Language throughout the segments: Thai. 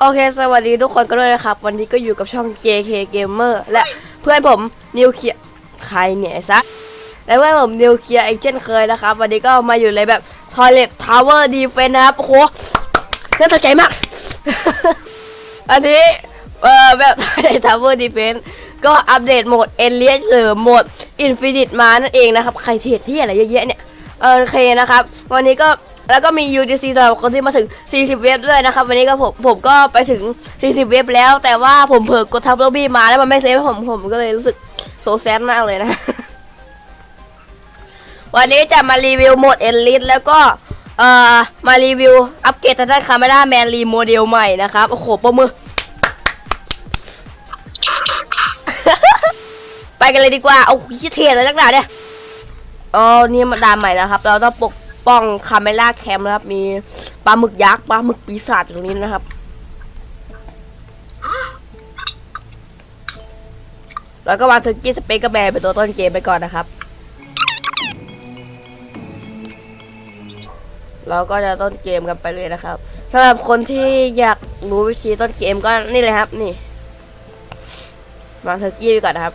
โอเค สวัสดีทุกคนกันด้วยนะครับ วันนี้ก็อยู่กับช่อง JK Gamer และเพื่อนผมนิวเคลียร์ใครเนี่ยซักและเพื่อนผมนิวเคลียร์อีกเช่นเคยนะครับ วันนี้ก็มาอยู่ในแบบ Toilet Tower Defense นะครับ โอ้โหน่าตกใจมาก อันนี้ เอ่อแบบ Toilet Tower Defense ก็อัปเดตโหมด e l i a s หรือโหมด Infinite มานั่นเองนะครับ ใครเทรดที่อะไรเยอะแยะเนี่ย เออโอเคนะครับ วันนี้ก็ แล้วก็มี UGC สำหรับคนที่มาถึง 40 เว็บด้วยนะครับ วันนี้ก็ผมผมก็ไปถึง 40 เว็บแล้ว แต่ว่าผมเผลอกดทับโรบี้มาแล้วมันไม่เซฟผมผมก็เลยรู้สึกโซแซดมากเลยนะ วันนี้จะมารีวิวโหมดเอลิทแล้วก็เอ่อมารีวิวอัปเกรดทางด้านคาเมราแมนรีโมเดลใหม่นะครับ โอ้โหปมือ ไปกันเลยดีกว่า เอาขี้เทียนอะไรนักหนาเนี่ยอ๋อนี่มันดานใหม่นะครับ เราต้องปก ป้องคาเมล่าแคมนะครับ มีปลาหมึกยักษ์ปลาหมึกปีศาจอยู่ตรงนี้นะครับ แล้วก็วางเทอร์กี้สเปกกร์แบเป็นตัวต้นเกมไปก่อนนะครับ เราก็จะต้นเกมกันไปเลยนะครับสำหรับคนที่อยากรู้วิธีต้นเกมก็นี่เลยครับนี่วางเทอร์กี้ไปก่อนนะครับ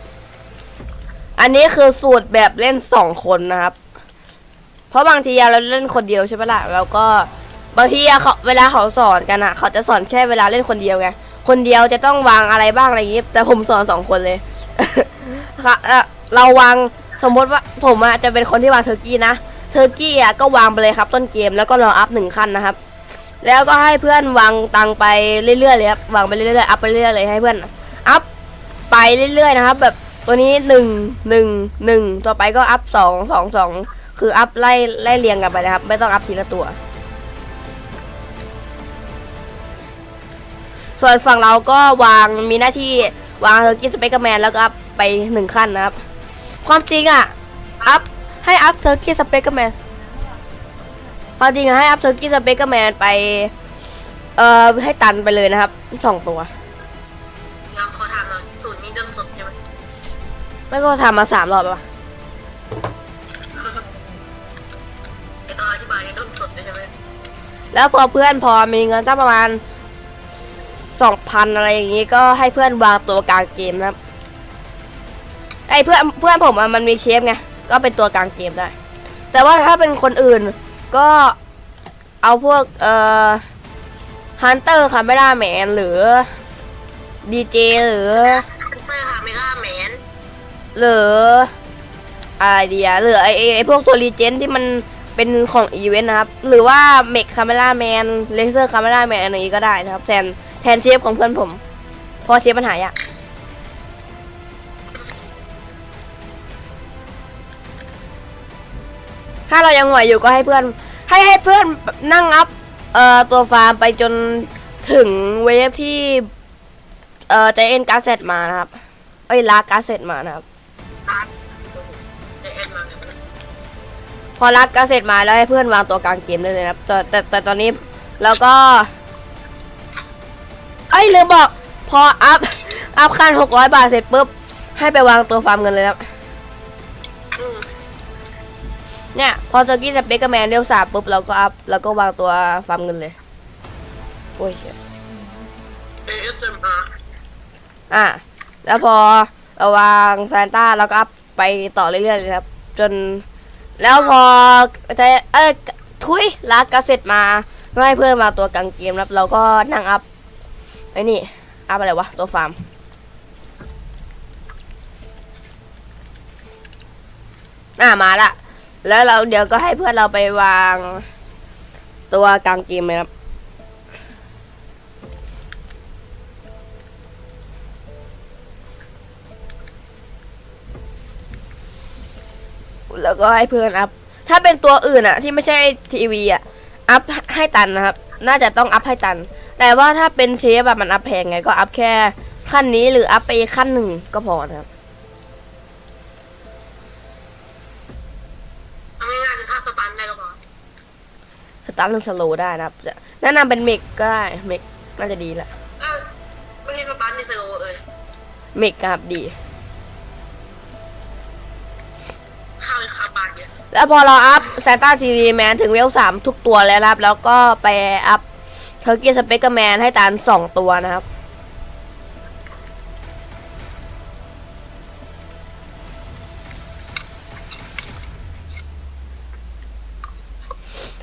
อันนี้คือสูตรแบบเล่นสองคนนะครับ เพราะบางทีเราเล่นคนเดียวใช่ปะล่ะเราก็บางทีเขาเวลาเขาสอนกันอะเขาจะสอนแค่เวลาเล่นคนเดียวไงคนเดียวจะต้องวางอะไรบ้างอะไรอย่างงี้ แต่ผมสอนสองคนเลยค่ะเอ่อเราวางสมมติว่าผมอะจะเป็นคนที่วางเทอร์กี้นะเทอร์กี้อะก็วางไปเลยครับ ต้นเกมแล้วก็รออัพหนึ่งขั้นนะครับ แล้วก็ให้เพื่อนวางตังไปเรื่อยๆเลยครับวางไปเรื่อยๆอัพไปเรื่อยๆเลยให้เพื่อนอัพไปเรื่อยๆนะครับ แบบตัวนี้หนึ่งหนึ่งหนึ่งต่อไปก็อัพสองสองสอง คืออัพไล่ไล่เรียงกันไปนะครับ ไม่ต้องอัพทีละตัว ส่วนฝั่งเราก็วางมีหน้าที่วางเทอร์กี้สเปกเกอร์แมนแล้วก็อัพไปหนึ่งขั้นนะครับ ความจริงอะ อัพให้อัพเทอร์กี้สเปกเกอร์แมนความจริงอะให้อัพเทอร์กี้สเปกเกอร์แมนไป เอ่อ ให้ตันไปเลยนะครับสองตัวเราขอถามหน่อยสูตรนี้เดินสดใช่ไหมแล้วก็ทำมาสามรอบแล้วปะ แล้วพอเพื่อนพอมีเงินสักประมาณสองพันอะไรอย่างงี้ก็ให้เพื่อนวางตัวกลางเกมนะครับไอ้เพื่อนเพื่อนผมอะมันมีเชฟไงก็เป็นตัวกลางเกมได้ แต่ว่าถ้าเป็นคนอื่นก็เอาพวกเอ่อฮันเตอร์คาเมราแมนหรือดีเจหรือซูเปอร์คาเมล่าแมนหรืออะไรเดียหรือไอไอ้ไอพวกตัวรีเจนที่มัน เป็นของอีเวนต์นะครับ หรือว่าเมกคาเมล่าแมนเลเซอร์คาเมล่าแมนอะไรอย่างงี้ก็ได้นะครับ แทนแทนเชฟของเพื่อนผมเพราะเชฟมันหายากถ้าเรายังไหวอยู่ก็ให้เพื่อน ให้ให้เพื่อนนั่งอัพเอ่อตัวฟาร์มไปจนถึงเวฟที่เอ่อใจเอ็นการเซตมานะครับ เอ้ยลากาเซตมานะครับ พอรักการเสร็จมาแล้วให้เพื่อนวางตัวกลางเกมได้เลยนะครับแต่แต่แต่ตอนนี้แล้วก็เอ้ยลืมบอก พออัพอัพขั้นหกร้อยบาทเสร็จปุ๊บ ให้ไปวางตัวฟาร์มเงินเลยนะครับอืมเนี่ย พอเจอกี้สเปกเกอร์แมนเรียวสามปุ๊บเราก็อัพเราก็วางตัวฟาร์มเงินเลย โอ้ยเหี้ยเอเอสเอ็มอาร์อะ แล้วพอเราวางซานต้าเราก็อัพไปต่อเรื่อยๆเลยครับ จน แล้วพอแต่เอ้ยทุยลากกาเสร็จมาก็ให้เพื่อนมาตัวกลางเกมครับ เราก็นั่งอัพไอ้นี่อัพอะไรวะตัวฟาร์มอ่ามาละแล้วเราเดี๋ยวก็ให้เพื่อนเราไปวางตัวกลางเกมเลยครับ ก็ให้เพื่อนอัพ ถ้าเป็นตัวอื่นอะที่ไม่ใช่ทีวีอะอัพให้ตันนะครับ น่าจะต้องอัพให้ตัน แต่ว่าถ้าเป็นเชฟแบบมันอัพแพงไงก็อัพแค่ขั้นนี้หรืออัพไปอีกขั้นหนึ่งก็พอนะครับเอาง่ายๆคือถ้าสตันได้ก็พอสตาร์ทหรือสโลว์ได้นะครับจะแนะนำเป็นเมกก็ได้ เมกน่าจะดีแหละเอ้าไม่ใช่สตันนี่เซโลเอ้ยเมกครับดี แล้วพอเราอัพซนต้าทีวีแมนถึงเวลสามทุกตัวแล้วนะครับ แล้วก็ไปอัพเทอร์กี้สเปกเกอร์แมนให้ตันสองตัวนะครับ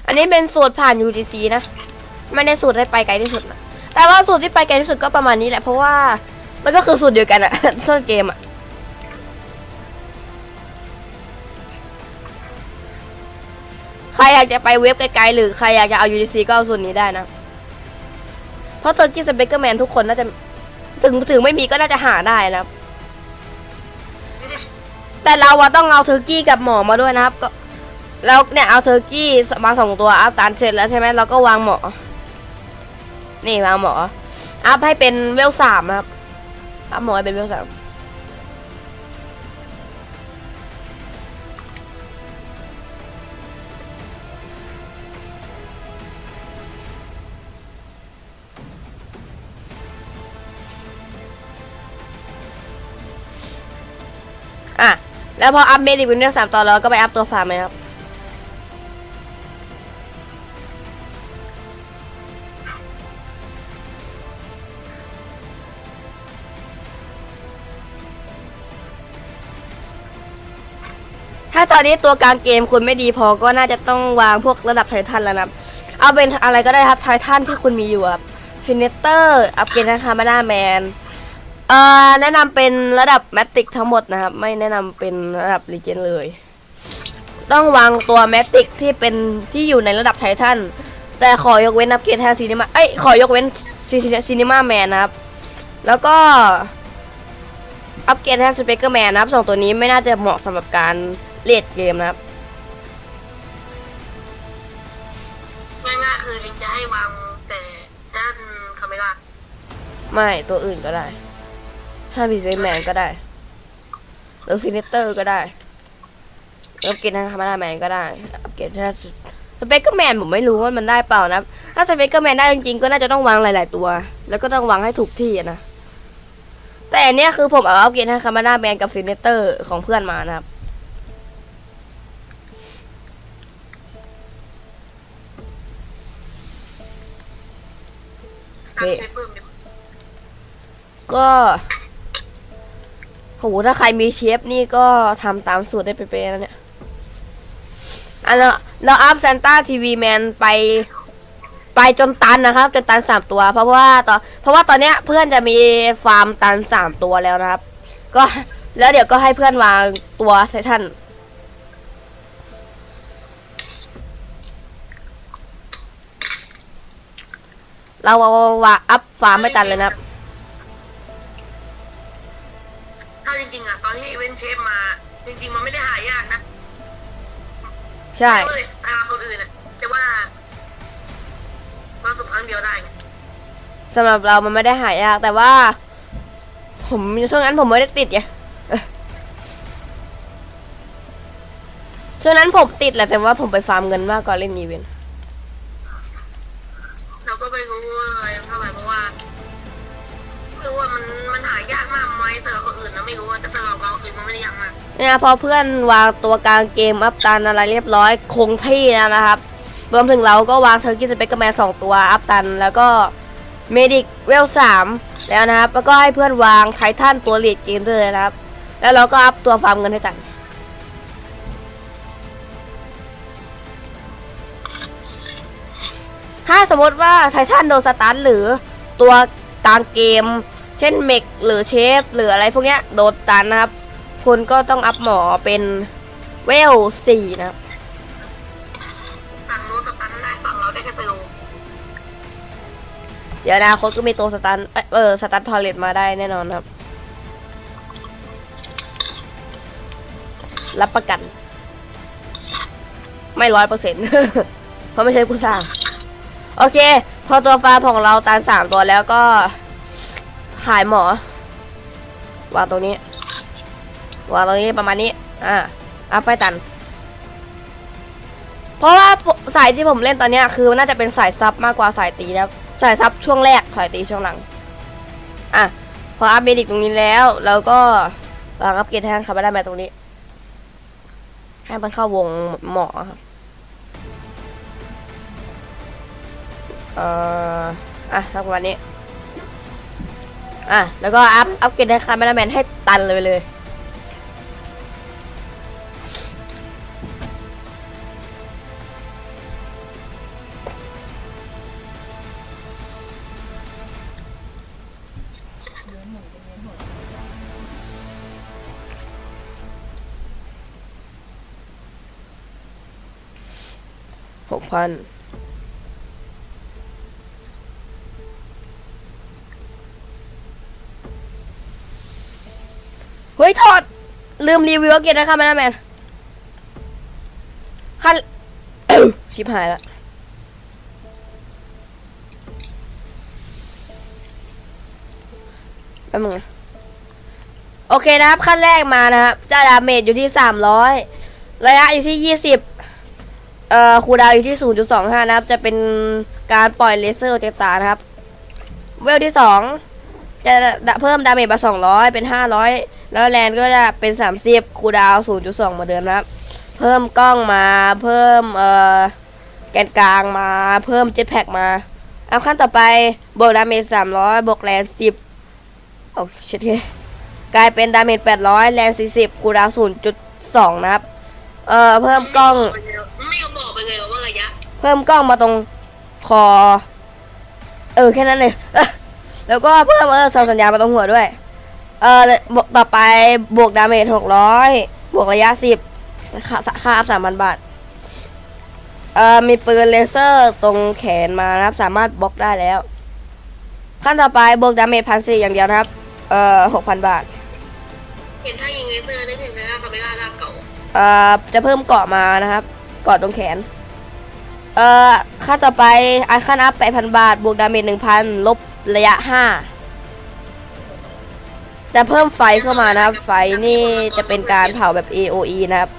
อันนี้เป็นสูตรผ่าน UGC นะ ไม่ได้สูตรให้ไปไกลที่สุดนะ แต่ว่าสูตรที่ไปไกลที่สุดก็ประมาณนี้แหละ เพราะว่ามันก็คือสูตรเดียวกันอะต้นเกมอะากจะไปเว็บไกลๆหรือใครอยากจะเอา UGC ก็เอาสูตรนี้ได้นะ เพราะเซอร์กิสเปกเกอร์แมนทุกคนน่าจะถึงถึงไม่มีก็น่าจะหาได้นะครับ แต่เราอะต้องเอาเทอร์กี้กับหมอมาด้วยนะครับ ก็แล้วเนี่ยเอาเทอร์กี้มาสองตัวอัพตานเสร็จแล้วใช่ไหมเราก็วางหมอ นี่วางหมอ อัพให้เป็นเวลสามครับอัพหมอให้เป็นเวลสาม แล้วพออัพเมดิกเป็นเวลสามต่อแล้วก็ไปอัพตัวฟาร์มเลยครับ ถ้าตอนนี้ตัวกลางเกมคุณไม่ดีพอก็น่าจะต้องวางพวกระดับไททันแล้วนะเอาเป็นอะไรก็ได้ครับไททันที่คุณมีอยู่ครับฟินเนเตอร์ อัปเกรดนะคามาดาแมน เอ่อแนะนำเป็นระดับแมติกทั้งหมดนะครับ ไม่แนะนำเป็นระดับลีเจนเลย ต้องวางตัวแมติกที่เป็นที่อยู่ในระดับไททันแต่ขอยกเว้นอัปเกรดแทนซีนิมาเอ้ยขอยกเว้นซีนิมาแมนนะครับ แล้วก็อัปเกรดแทนสเปกเกอร์แมนนะครับสองตัวนี้ไม่น่าจะเหมาะสำหรับการเลดเกมนะครับง่ายๆคือลิงจะให้วางแต่ด้านคาเมล่าไม่ตัวอื่นก็ได้ ถ้าพีเซแมนก็ได้หรือซีเนเตอร์ก็ได้อัปเกรดทางธรรมดาแมนก็ได้อัปเกรดถ้าสเปกเกอร์แมนผมไม่รู้ว่ามันได้เปล่านะ ถ้าสเปกเกอร์แมนได้จริงๆก็น่าจะต้องวางหลาย ๆ ตัว แล้วก็ต้องวางให้ถูกที่อะนะ แต่อันเนี้ยคือผมเอาอัปเกรดทางธรรมดาแมนกับซีเนเตอร์ของเพื่อนมานะครับตั้งใช้เพิ่มดีกว่าก็ โหถ้าใครมีเชฟนี่ก็ทำตามสูตรได้เป๊ะๆแล้วเนี่ยอันเราเราอัพซานต้าทีวีแมนไป ไปจนตันนะครับจนตันสามตัว เพราะว่าตอนเพราะว่าตอนเนี้ยเพื่อนจะมีฟาร์มตันสามตัวแล้วนะครับ ก็แล้วเดี๋ยวก็ให้เพื่อนวางตัวไททันเราเอาวางอัพฟาร์มไม่ตันเลยนะครับาจริงๆอะตอนที่อีเวนต์เชฟมา จริง ๆ มันไม่ได้หายากนะใช่เลยตามคนอื่นอะแต่ว่าเราสุ่มครั้งเดียวได้ไงสำหรับเรามันไม่ได้หายากแต่ว่า ผมช่วงนั้นผมไม่ได้ติดไงเออช่วงนั้นผมติดแหละแต่ว่าผมไปฟาร์มเงินมากกว่าเล่นอีเวนต์ รู้ว่ามันมันหายากมากไหมเจอคนอื่นนะไม่รู้ว่าแต่สำหรับเราคือมันไม่ได้ยากมากเนี่ยพอเพื่อนวางตัวกลางเกมอัพตันอะไรเรียบร้อยคงที่แล้วนะครับ รวมถึงเราก็วางเทอร์กิสเปกแมนสองตัวอัพตัน แล้วก็เมดิกเวลสามแล้วนะครับ แล้วก็ให้เพื่อนวางไททันตัวเลีดเกมเลยนะครับ แล้วเราก็อัพตัวฟาร์มเงินให้ตันถ้าสมมติว่าไททันโดนสตันหรือตัว กลางเกม เช่นเมกหรือเชฟหรืออะไรพวกเนี้ยโดนตันนะครับ คุณก็ต้องอัพหมอเป็นเวลสี่นะครับฝั่งนู้นสตันได้ฝั่งเราได้แค่ไปลงเดี๋ยวอนาคตก็มีตัวสตันเอ้ยเออสตันทอร์เรตมาได้แน่นอนครับ รับประกัน ไม่ร้อยเปอร์เซ็นต์เพราะไม่ใช่ผู้สร้าง โอเค พอตัวฟาร์มของเราตันสามตัวแล้วก็ขายหมอวางตรงนี้วางตรงนี้ประมาณนี้ อ่าอัพไปตัน เพราะว่าสายที่ผมเล่นตอนนี้คือน่าจะเป็นสายซับมากกว่าสายตีแล้ว สายซับช่วงแรกสายตีช่วงหลัง อะ พออัพเมดิกตรงนี้แล้วเราก็วางอัพเกรดแทนคาร์บอนไดมตรงนี้ ให้มันเข้าวงหมอครับ เอ่ออะสักวันนี้ อะ แล้วก็อัพ อัพเกรดให้คาร์แมนแมนให้ตันเลยไปเลย หกพัน ลืมรีวิวเกตนะครับแมนแมนขั้นชิบหายละแป๊บนึงโอเคนะครับ ขั้นแรกมานะครับจะดาเมจอยู่ที่สามร้อยระยะอยู่ที่ยี่สิบเอ่อคูดาวอยู่ที่ศูนย์จุดสองห้านะครับ จะเป็นการปล่อยเลเซอร์เต็มตานะครับ เวลที่สองจะเพิ่มดาเมจมาสองร้อยเป็นห้าร้อย แล้วแลนก็จะเป็นสามสิบคูลดาวศูนย์จุดสองเหมือนเดิมนะครับ เพิ่มกล้องมา เพิ่มเอ่อแกนกลางมา เพิ่มเจ็ตแพ็กมา เอาขั้นต่อไปบวกดาเมจสามร้อยบวกแรงสิบโอ้ชิดเทกลายเป็นดาเมจแปดร้อยแรงสี่สิบคูลดาวศูนย์จุดสองนะครับ เอ่อเพิ่มกล้อง ไม่ยอมบอกไปเลยว่าระยะเพิ่มกล้องมาตรงคอ เออแค่นั้นเลย แล้วก็เพิ่มเออเสาสัญญาณมาตรงหัวด้วย เออบวกต่อไปบวกดาเมจหกร้อยบวกระยะสิบค่าค่าอัพสามพันบาท เอ่อมีปืนเลเซอร์ตรงแขนมานะครับ สามารถบล็อกได้แล้ว ขั้นต่อไปบวกดาเมจพันสี่อย่างเดียวนะครับ เอ่อหกพันบาท เห็นถ้ายิงเลเซอร์ได้ถึงนะครับคาเมล่าลาบเก่าเอ่อจะเพิ่มเกาะมานะครับ เกาะตรงแขน เอ่อค่าต่อไปอันค่านับแปดพันบาท บวกดาเมจหนึ่งพันลบระยะห้า จะเพิ่มไฟเข้ามานะครับ ไฟนี่จะเป็นการเผาแบบ AOE นะครับ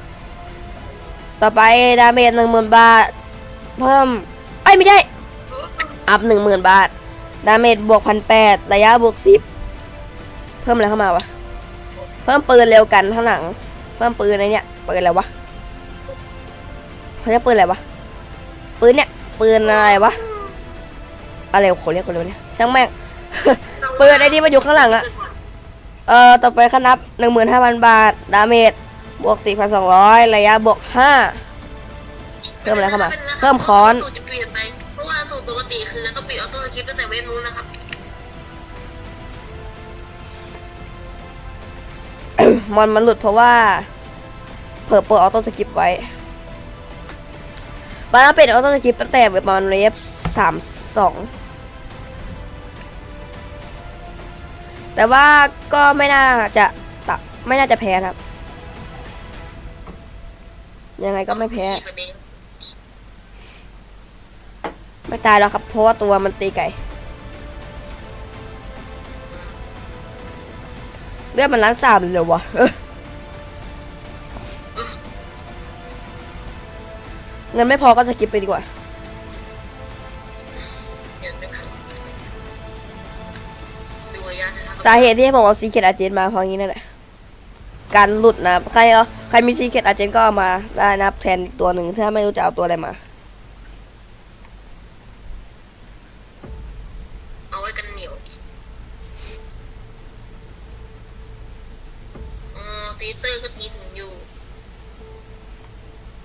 ต่อไปดาเมจหนึ่งหมื่นบาท เพิ่มไอ้ไม่ใช่อัพหนึ่งหมื่นบาท ดาเมจบวกพันแปดระยะบวกสิบเพิ่มอะไรเข้ามาวะ เพิ่มปืนเร็วกันข้างหลัง เพิ่มปืนอะไรเนี่ยปืนอะไรวะเขาเรียกปืนอะไรวะ ปืนเนี่ย ปืนอะไรวะ อะไรเขาเรียกกันเลยวเนี่ยช่างแม่งปืนไอ้ที่มันอยู่ข้างหลังอะ เอ่อต่อไปคนับหนึ่งหมื่นห้าพันบาท ดาเมจบวกสี่พันสองร้อยระยะบวกห้าเพิ่มอะไรเข้ามา เพิ่มค้อนสูตรจะเปลี่ยนไปเพราะว่าสูตรปกติคือต้องปิดออโต้สคริปต์ตั้งแต่เว็บนู้นนะครับมอนมันหลุดเพราะว่า เผลอเปิดออโต้สคริปต์ไว้บาร์ปิดออโต้สคริปต์ตั้งแต่ประมาณเวฟสามสอง แต่ว่าก็ไม่น่าจะตะไม่น่าจะแพ้นะครับ ยังไงก็ไม่แพ้ ไม่ตายแล้วครับเพราะว่าตัวมันตีไก่เลือดมันล้านสามเลยเหรอวะเออเงินไม่พอก็จะคิดไปดีกว่า สาเหตุที่ผมเอาซีเคทอาเจนมาเพราะงี้นั่นแหละการหลุดนะใครเอาใครมีซีเคทอาเจนก็เอามาได้นะครับแทนตัวหนึ่งถ้าไม่รู้จะเอาตัวอะไรมาเอาไว้กันเหนียวอ๋อตีเตอร์ก็ตีถึงอยู่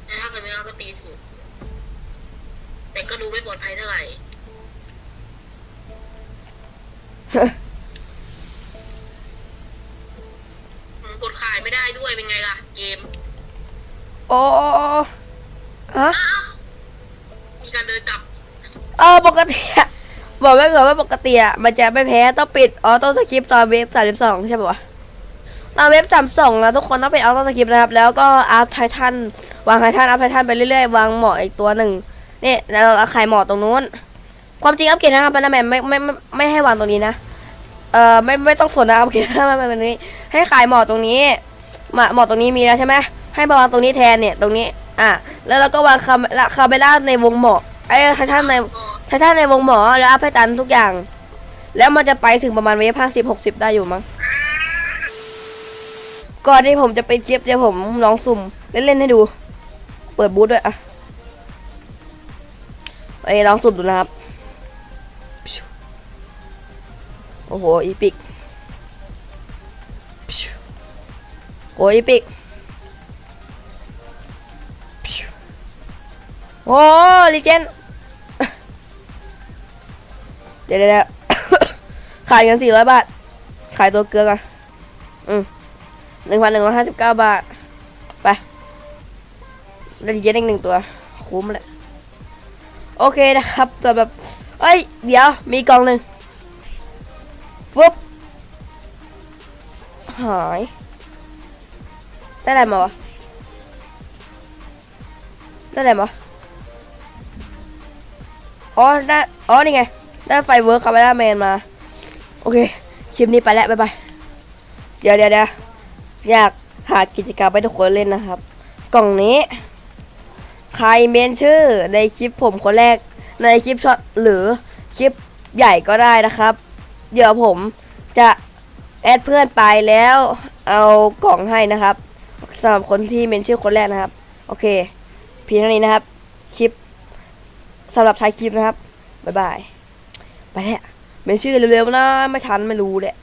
แต่ถ้าคาเมล่าก็ตีถึงแต่ก็ดูไม่ปลอดภัยเท่าไหร่ บอกไว้ก่อนว่าปกติอะมันจะไม่แพ้ต้องปิดออโต้สคริปต์ตอนเวฟสามสิบสองใช่ปะวะตอนเวฟสามสองแล้วทุกคนต้องเปิดออโต้สคริปต์นะครับ แล้วก็อัพไททันวางไททันอัพไททันไปเรื่อยๆ วางหมออีกตัวหนึ่งนี่แล้วเราไข่หมอตรงนู้น ความจริงอัพเกรดนะครับมันแมนไม่ไม่ไม่ไม่ให้วางตรงนี้นะเอ่อไม่ไม่ต้องสนนะอัพเกรดนะครับมันแบบนี้ ให้ขายหมอตรงนี้หมาหมอตรงนี้มีแล้วใช่ไหมให้มาวางตรงนี้แทนเนี่ยตรงนี้อะแล้วเราก็วางคาเมล่าคาเมล่าในวงหมอไอ้ไททันใน ถ้าถ้าในวงหมอแล้วอัพให้ตันทุกอย่าง แล้วมันจะไปถึงประมาณเวฟห้าสิบหกสิบได้อยู่มั้งก่อนที่ผมจะไปคลิปเดี๋ยวผมลองสุ่มเล่นๆให้ดู เปิดบูธด้วยอะไปลองสุ่มดูนะครับ โอ้โห อีพิกโอ้อีพิกโอ้ลิเจน เดี๋ยวเดี๋ยวเดี๋ยวขายเงินสี่ร้อยบาท ขายตัวเกลือก่อน อืมหนึ่งพันหนึ่งร้อยห้าสิบเก้าบาท ไปได้ลิเจนอีกหนึ่งตัว คุ้มเลยโอเคนะครับแต่แบบเอ้ย เดี๋ยว มีกล่องหนึ่งฟุ๊บ หาย ได้อะไรมาวะ ได้อะไรมาอ๋อ ได้ อ๋อ นี่ไง ได้ไฟเวิร์คคาเมล่าแมนมา โอเค คลิปนี้ไปแล้วบ๊ายบายเดี๋ยวเดี๋ยวเดี๋ยวอยากหากิจกรรมให้ทุกคนเล่นนะครับ กล่องนี้ ใครเมนชื่อในคลิปผมคนแรก ในคลิปช็อตหรือคลิปใหญ่ก็ได้นะครับ เดี๋ยวผมจะแอดเพื่อนไปแล้วเอากล่องให้นะครับสำหรับคนที่เมนชื่อคนแรกนะครับ โอเคเพียงเท่านี้นะครับ คลิปสำหรับท้ายคลิปนะครับ บ๊ายบาย ไปแล้วเมนชื่อเร็วๆนะ ไม่ทันไม่รู้แหละ